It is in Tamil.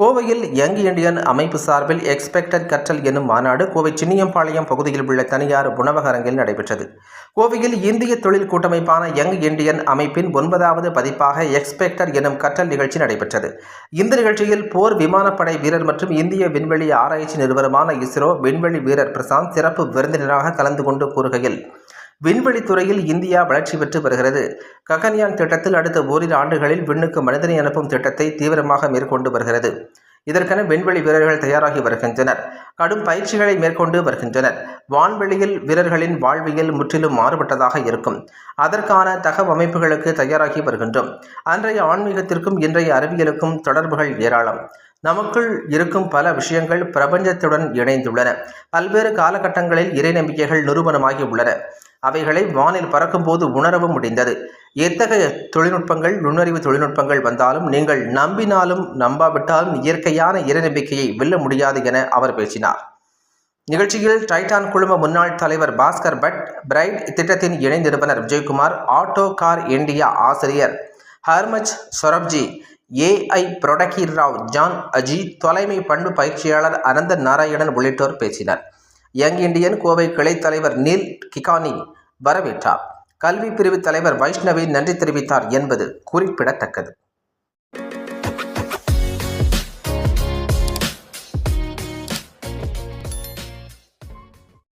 கோவையில் யங் இண்டியன் அமைப்பு சார்பில் எக்ஸ்பெக்டட் கற்றல் என்னும் மாநாடு கோவை சின்னியம்பாளையம் பகுதியில் உள்ள தனியார் உணவகரங்கில் நடைபெற்றது. கோவையில் இந்திய தொழில் கூட்டமைப்பான யங் இண்டியன் அமைப்பின் ஒன்பதாவது பதிப்பாக எக்ஸ்பெக்டர் எனும் கற்றல் நிகழ்ச்சி நடைபெற்றது. இந்த நிகழ்ச்சியில் போர் விமானப்படை வீரர் மற்றும் இந்திய விண்வெளி ஆராய்ச்சி நிறுவனமான இஸ்ரோ விண்வெளி வீரர் பிரசாந்த் சிறப்பு விருந்தினராக கலந்து கொண்டு கூறுகையில் விண்வெளி துறையில் இந்தியா வளர்ச்சி பெற்று வருகிறது. ககன்யான் திட்டத்தில் அடுத்த ஓரிரு ஆண்டுகளில் விண்ணுக்கு மனிதனை அனுப்பும் திட்டத்தை தீவிரமாக மேற்கொண்டு வருகிறது. இதற்கென விண்வெளி வீரர்கள் தயாராகி வருகின்றனர். கடும் பயிற்சிகளை மேற்கொண்டு வருகின்றனர். வான்வெளியில் வீரர்களின் வாழ்வியல் முற்றிலும் மாறுபட்டதாக இருக்கும். அதற்கான தகவமைப்புகளுக்கு தயாராகி வருகின்றோம். அன்றைய ஆன்மீகத்திற்கும் இன்றைய அறிவியலுக்கும் தொடர்புகள் ஏராளம். நமக்குள் இருக்கும் பல விஷயங்கள் பிரபஞ்சத்துடன் இணைந்துள்ளன. பல்வேறு காலகட்டங்களில் இறை நம்பிக்கைகள் நிரூபணமாகி உள்ளன. அவைகளை வானில் பறக்கும்போது உணரவும் முடிந்தது. எத்தகைய தொழில்நுட்பங்கள் நுண்ணறிவு தொழில்நுட்பங்கள் வந்தாலும் நீங்கள் நம்பினாலும் நம்பாவிட்டாலும் இயற்கையான இறைநம்பிக்கையை வெல்ல முடியாது என அவர் பேசினார். நிகழ்ச்சியில் டைட்டான் குழும முன்னாள் தலைவர் பாஸ்கர் பட் பிரைட் திட்டத்தின் இணை நிறுவனர் விஜயகுமார் ஆட்டோ கார் இந்தியா ஆசிரியர் ஹர்மஜ் சொரப்ஜி ஏஐ புரொடகீர் ராவ் ஜான் அஜி தொலைமை பண்பு பயிற்சியாளர் அனந்த நாராயணன் உள்ளிட்டோர் பேசினர். யங் இண்டியன் கோவை கிளை தலைவர் நீல் கிகானி வரவேற்றார். கல்வி பிரிவு தலைவர் வைஷ்ணவி நன்றி தெரிவித்தார் என்பது குறிப்பிடத்தக்கது.